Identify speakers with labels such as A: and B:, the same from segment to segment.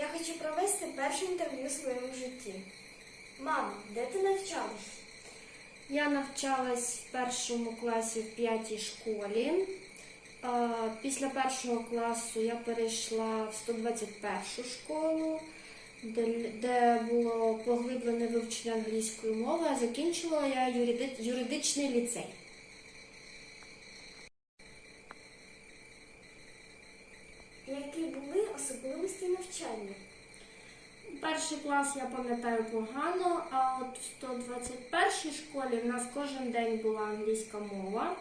A: Я хочу провести перше інтерв'ю в своєму житті. Мамо, де ти навчалась?
B: Я навчалась в першому класі в п'ятій школі. Після першого класу я перейшла в 121 школу, де було поглиблене вивчення англійської мови, а закінчила я юридичний ліцей.
A: Які були особливості навчання?
B: Перший клас я пам'ятаю погано, а от в 121 школі в нас кожен день була англійська мова.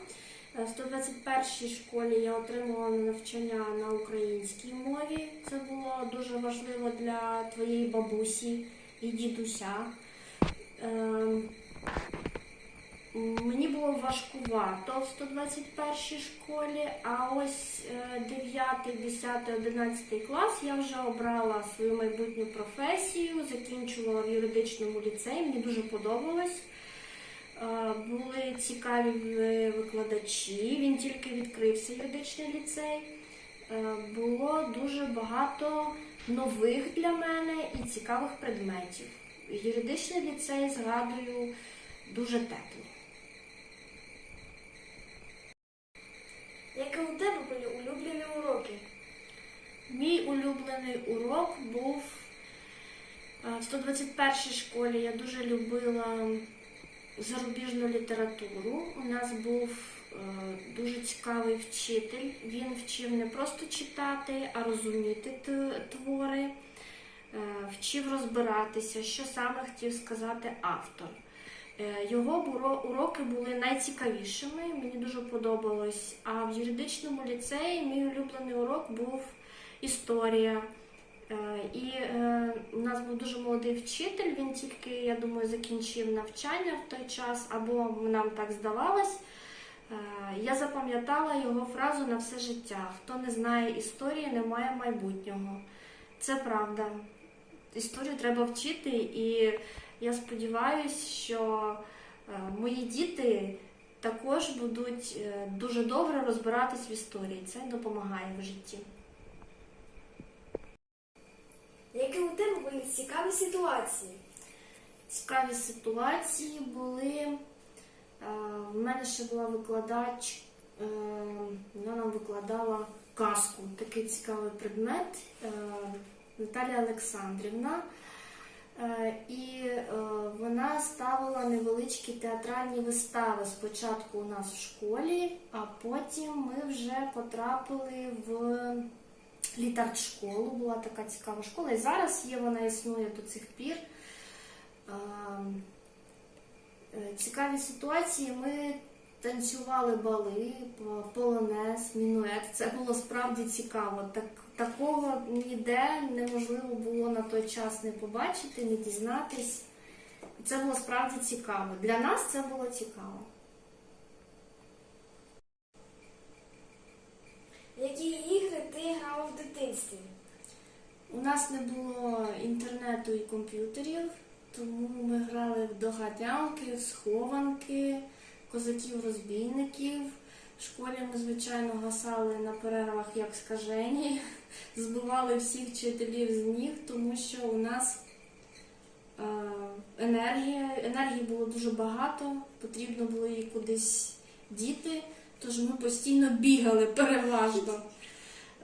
B: Е, В 121 школі я отримувала навчання на українській мові. Це було дуже важливо для твоєї бабусі і дідуся. Ем, Мені було важкувато в 121 школі, а ось е, 9, 10, 11 клас я вже обрала свою майбутню професію, закінчувала в юридичному ліцеї, мені дуже подобалось. Е, Були цікаві викладачі, він тільки відкрився юридичний ліцей. Е, Було дуже багато нових для мене і цікавих предметів. Юридичний ліцей згадую дуже тепло.
A: Які у тебе були улюблені уроки?
B: Мій улюблений урок був е, в 121 школі. Я дуже любила зарубіжну літературу. У нас був е, дуже цікавий вчитель. Він вчив не просто читати, а розуміти твори, е, вчив розбиратися, що саме хотів сказати автор. Е, Його уроки були найцікавішими, мені дуже подобалось. А в юридичному ліцеї мій улюблений урок був історія. Е, І е, у нас був дуже молодий вчитель, він тільки, я думаю, закінчив навчання в той час, або нам так здавалось. Я запам'ятала його фразу на все життя: хто не знає історії, не має майбутнього. Це правда. Історію треба вчити, і я сподіваюся, що е, мої діти також будуть е, дуже добре розбиратись в історії. Це допомагає в житті.
A: Які у тебе були цікаві ситуації?
B: Цікаві ситуації були. Е, В мене ще була викладач, е, вона нам викладала казку, такий цікавий предмет е, Наталія Олександрівна. Е, І е, вона ставила невеличкі театральні вистави спочатку у нас в школі, а потім ми вже потрапили в літарт-школу. Була така цікава школа. І зараз є, вона існує до цих пір. Е, е, Цікаві ситуації. Ми танцювали бали, по- полонез, мінует. Це було справді цікаво. Так, такого ніде неможливо було на той час не побачити, не дізнатись. Це було справді цікаво. Для нас це було цікаво.
A: Які ігри ти грала в дитинстві?
B: У нас не було інтернету і комп'ютерів, тому ми грали в догадянки, в схованки, козаків-розбійників. В школі ми, звичайно, гасали на перервах як скажені, збивали всіх вчителів з ніг, тому що у нас е, енергія, енергії було дуже багато, потрібно було її кудись діти, тож ми постійно бігали переважно.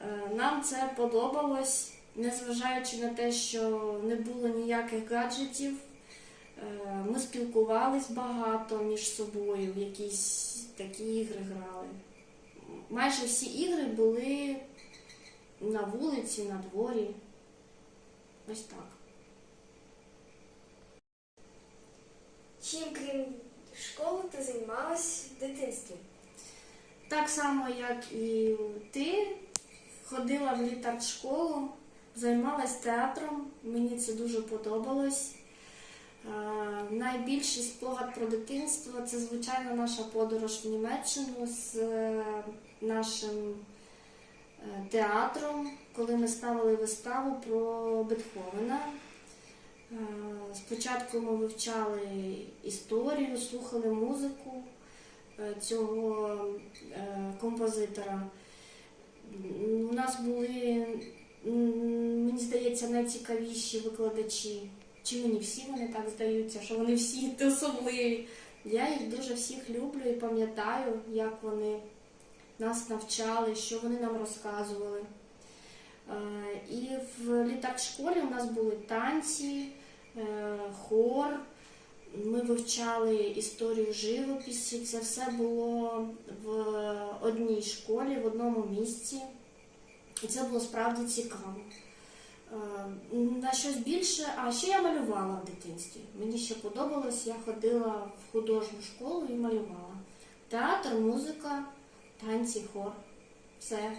B: Е, Нам це подобалось, незважаючи на те, що не було ніяких гаджетів. Е, Ми спілкувались багато між собою, в якісь такі ігри грали. Майже всі ігри були на вулиці, на дворі. Ось так.
A: Чим крім школи ти займалась в дитинстві?
B: Так само, як і ти, ходила в літарт-школу, займалась театром, мені це дуже подобалось. Найбільший спогад про дитинство це, звичайно, наша подорож в Німеччину з е, нашим е, театром, коли ми ставили виставу про Бетховена. Е, Спочатку ми вивчали історію, слухали музику цього композитора. У нас були мені здається, найцікавіші викладачі. Чи мені всі вони так здаються, що вони всі особливі. Я їх дуже всіх люблю і пам'ятаю, як вони нас навчали, що вони нам розказували. Е, І в літак-школі у нас були танці, е, хор. Ми вивчали історію живописі. Це все було в одній школі, в одному місці. І це було справді цікаво. Е, На щось більше, а ще я малювала в дитинстві. Мені ще подобалось, я ходила в художню школу і малювала. Театр, музика, танці, хор. Все.